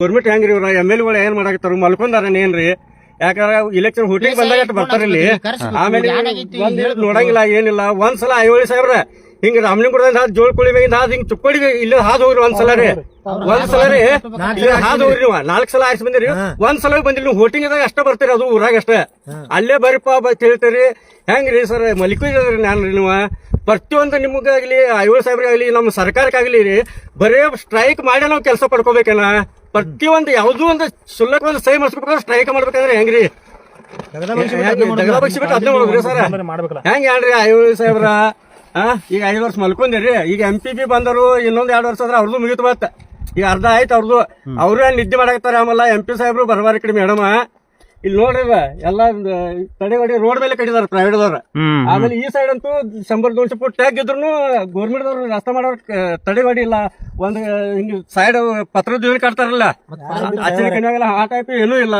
Government ಹೆಂಗ್ರಿ ಇವ್ರ? M ಎಲ್ಗಳು ಏನ್ ಮಾಡಾಕತ್ತಾರ? ಮಲ್ಕೊಂಡಾರ ಏನ್ರಿ? ಯಾಕಂದ್ರ ಇಲೆಕ್ಷನ್ ಹುಟ್ಟಿಗೆ ಬಂದಾಗ ಬರ್ತಾರ ಇಲ್ಲಿ. ಆಮೇಲೆ ಒಂದ್ ನೋಡಂಗಿಲ್ಲ ಏನಿಲ್ಲ. ಒಂದ್ಸಲ ಐವಳಿ ಸಾಹೇಬ್ರ ಹಿಂಗ ರಾಮಲಿಂಗಪುರದಿಂದ ಹಾದ್ ಜೋಳ ಕುಳಿ ಮ್ಯಾಗಿಂದ ಹಾದ್ ಹಿಂಗ್ ತುಪ್ಪಡಿ ಇಲ್ಲ ಹಾದ್ ಹೋಗ್ರಿ ಒಂದ್ಸಲ ರೀ. ಒಂದ್ಸಲ ರೀ. ಇಲ್ಲ ಹಾದ್ ಹೋಗ್ರಿ ನೀವು. ನಾಲ್ಕ್ ಸಲ ಆಯ್ಸ್ ಬಂದಿರಿ. ಒಂದ್ಸಲ ಬಂದಿಲ್ಲ ನೀವು ಹೋಟಿಂಗ್ ಇದಾಗ ಅಷ್ಟೇ ಬರ್ತೀರಿ ಅದು ಊರಾಗ ಅಷ್ಟೇ. ಅಲ್ಲೇ ಬರಿಪ್ಪ ತಿಳ್ತೀರಿ ಹೆಂಗ್ರಿ ಸರ್ ಮಲಿಕು ನಾನು ರೀ ನೀವು. ಪ್ರತಿಯೊಂದು ನಿಮಗಾಗ್ಲಿ ಐವಳು ಸಾಹೇಬ್ರಿಗಾಗ್ಲಿ ನಮ್ಮ ಸರ್ಕಾರಕ್ಕಾಗ್ಲಿ ರೀ. ಬರೇ ಸ್ಟ್ರೈಕ್ ಮಾಡಿ ನಾವು ಕೆಲಸ ಪಡ್ಕೋಬೇಕೇನ? ಪ್ರತಿಯೊಂದು ಯಾವುದೂ ಒಂದು ಶುಲ್ಕ ಒಂದು ಸಹಿ ಮಾಡಿಸ್ಬೇಕಾದ್ರೆ ಸ್ಟ್ರೈಕ್ ಮಾಡ್ಬೇಕಂದ್ರೆ ಹೆಂಗ್ರಿ? ಅದನ್ನ ಸರ್. ಹೆಂಗ್ ಹೇಳ್ರಿ ಐವಳು ಸಾಹೇಬ್ರ ಆ ಈಗ ಐದು ವರ್ಷ ಮಲ್ಕೊಂಡಿರಿ ಈಗ ಎಂ ಪಿ ಪಿ ಬಂದರು ಇನ್ನೊಂದ್ ಎರಡು ವರ್ಷ ಆದ್ರೆ ಅವ್ರದ್ದು ಮುಗಿತು ಬತ್ತ ಈಗ ಅರ್ಧ ಆಯ್ತು ಅವ್ರದ್ದು ಅವ್ರು ನಿದ್ದೆ ಮಾಡಕತ್ತಾರ ಆಮೇಲೆ ಎಂ ಪಿ ಸಾಹೇಬ್ರು ಬರಬಾರ ಕಡೆ ಮೇಡಮ್. ಇಲ್ಲಿ ನೋಡ್ರಿ ಇವ, ಎಲ್ಲ ತಡೆಗಡಿ ರೋಡ್ ಮೇಲೆ ಕಟ್ಟಿದಾರ ಪ್ರೈವೇಟ್ ದವ್ರ. ಆಮೇಲೆ ಈ ಸೈಡ್ ಅಂತೂ ಶಂಬರ್ ದೋನ್ಶೆ ಫುಟ್ ಟ್ಯಾಗ್ ಇದ್ರು ಗೌರ್ಮೆಂಟ್ ದವ್ರು ರಸ್ತೆ ಮಾಡೋರ್ ತಡೆಗಡಿ ಇಲ್ಲ. ಒಂದ್ ಹಿಂಗ್ ಸೈಡ್ ಪತ್ರದ ಜೋಲಿ ಕಟ್ತಾರಲ್ಲ ಆಚೆ ಕಡೆಯಾಗೆಲ್ಲ ಆ ಟೈಪ್ ಏನೂ ಇಲ್ಲ.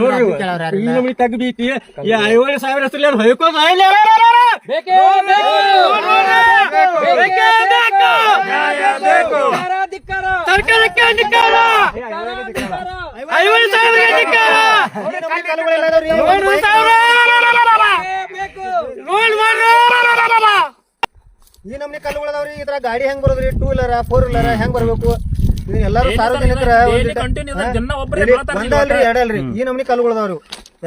ನೋಡ್ರಿ ಇವ, ಈ ನಮ್ನಿ ತಗ್ ಬೀತಿ. ಈ ಐವತ್ತು ಸಾವಿರ ಹೆಸರಲ್ಲಿ ಏನು ಹೊಯ್ಕೋದ ಇಲ್ಲ? ಸರ್ಕಾರಕ್ಕೆ ಅಧಿಕಾರ. ಐವತ್ತು ಸಾವಿರ ಅಧಿಕಾರ ಏಳು ಸಾವಿರ ರೋಲ್ ಮಾಡ್ರು. ಈ ನಮ್ನಿ ಕಲ್ಲುಗಳದಾವ್ರಿ ಇದ್ರ ಗಾಡಿ ಹೆಂಗ್ ಬರೋದ್ರಿ ಟೂ ವೀಲರ್ ಫೋರ್ ವೀಲರ್ ಹೆಂಗ್ ಬರ್ಬೇಕು ಎಲ್ಲಾರು ಸಾರ್ವಜನಿಕರ ಒಂದಲ್ರಿ ಎರಡಲ್ರಿ ಈ ನಮ್ನಿ ಕಲ್ಲುಗಳದಾವ್ರಿ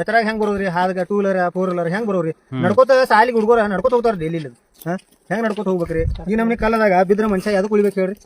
ಎತ್ತರಾಗ ಹೆಂಗ್ ಬರೋದ್ರಿ ಹಾದ್ಗ ಟೂ ವೀಲರ್ ಫೋರ್ ವೀಲರ್ ಹೆಂಗ್ ಬರೋರಿ ನಡ್ಕೋತ ಸಾಲಿಗೆ ಹುಡುಗರ ನಡ್ಕೋತ ಹೋಗ್ತಾರ ಡೈಲಿ ಹೆಂಗ್ ನಡ್ಕೋತ ಹೋಗ್ಬೇಕ್ರಿ ಈ ನಮ್ನಿ ಕಲ್ಲದಾಗ ಬಿದ್ರ ಮನುಷ್ಯ ಯಾವ್ದು ಕುಳಿಬೇಕು ಹೇಳ್ರಿ